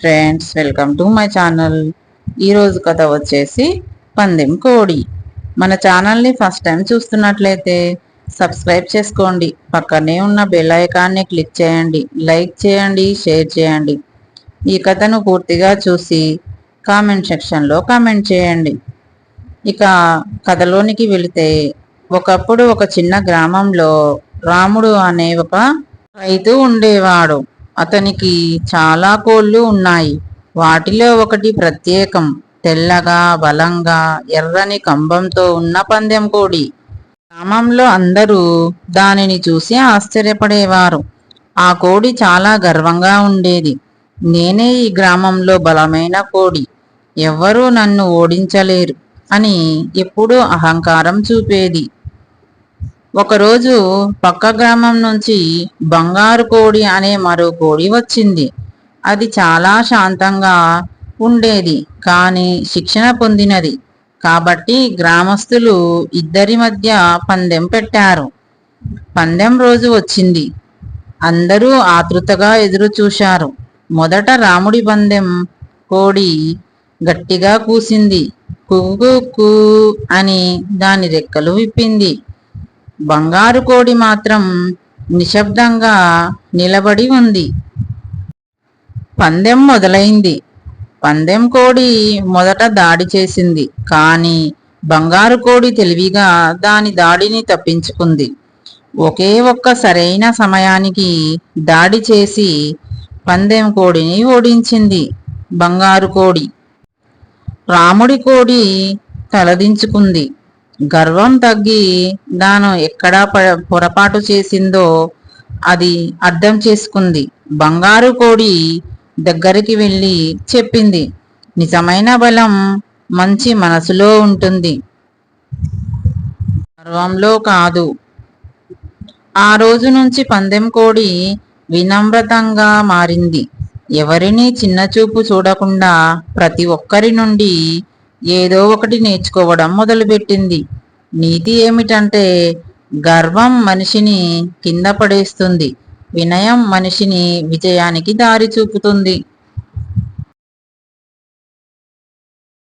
Friends welcome to my channel. ఈరోజు కథ వచ్చేసి పందెం కోడి. మన ఛానల్ని ఫస్ట్ టైం చూస్తున్నట్లయితే సబ్స్క్రైబ్ చేసుకోండి. పక్కనే ఉన్న బెల్ ఐకాన్ని క్లిక్ చేయండి. లైక్ చేయండి షేర్ చేయండి. ఈ కథను పూర్తిగా చూసి కామెంట్ సెక్షన్లో కామెంట్ చేయండి. ఇక కథలోనికి వెళితే ఒకప్పుడు ఒక చిన్న గ్రామంలో రాముడు అనే ఒక రైతు ఉండేవాడు. అతనికి చాలా కోళ్ళు ఉన్నాయి. వాటిలో ఒకటి ప్రత్యేకం. తెల్లగా బలంగా ఎర్రని కంబంతో ఉన్న పందెం కోడి. గ్రామంలో అందరూ దానిని చూసి ఆశ్చర్యపడేవారు. ఆ కోడి చాలా గర్వంగా ఉండేది. నేనే ఈ గ్రామంలో బలమైన కోడి. ఎవ్వరూ నన్ను ఓడించలేరు అని ఎప్పుడూ అహంకారం చూపేది. ఒకరోజు పక్క గ్రామం నుంచి బంగారు కోడి అనే మరో కోడి వచ్చింది. అది చాలా శాంతంగా ఉండేది కానీ శిక్షణ పొందినది. కాబట్టి గ్రామస్తులు ఇద్దరి మధ్య పందెం పెట్టారు. పందెం రోజు వచ్చింది. అందరూ ఆతృతగా ఎదురు చూశారు. మొదట రాముడి పందెం కోడి గట్టిగా కూసింది. కుక్కు అని దాని రెక్కలు విప్పింది. బంగారు కోడి మాత్రం నిశ్శబ్దంగా నిలబడి ఉంది. పందెం మొదలైంది. పందెం కోడి మొదట దాడి చేసింది. కానీ బంగారు కోడి తెలివిగా దాని దాడిని తప్పించుకుంది. ఒకే ఒక్క సరైన సమయానికి దాడి చేసి పందెం కోడిని ఓడించింది బంగారు కోడి. రాముడి కోడి తలదించుకుంది. గర్వం తగ్గి దాను ఎక్కడా పొరపాటు చేసిందో అది అర్థం చేసుకుంది. బంగారు కోడి దగ్గరికి వెళ్ళి చెప్పింది నిజమైన బలం మంచి మనసులో ఉంటుంది. గర్వంలో కాదు. ఆ రోజు నుంచి పందెం కోడి వినమ్రతంగా మారింది. ఎవరిని చిన్నచూపు చూడకుండా ప్రతి ఒక్కరి నుండి ఏదో ఒకటి నేర్చుకోవడం మొదలుపెట్టింది. నీతి ఏమిటంటే గర్వం మనిషిని కింద పడేస్తుంది. వినయం మనిషిని విజయానికి దారి చూపుతుంది.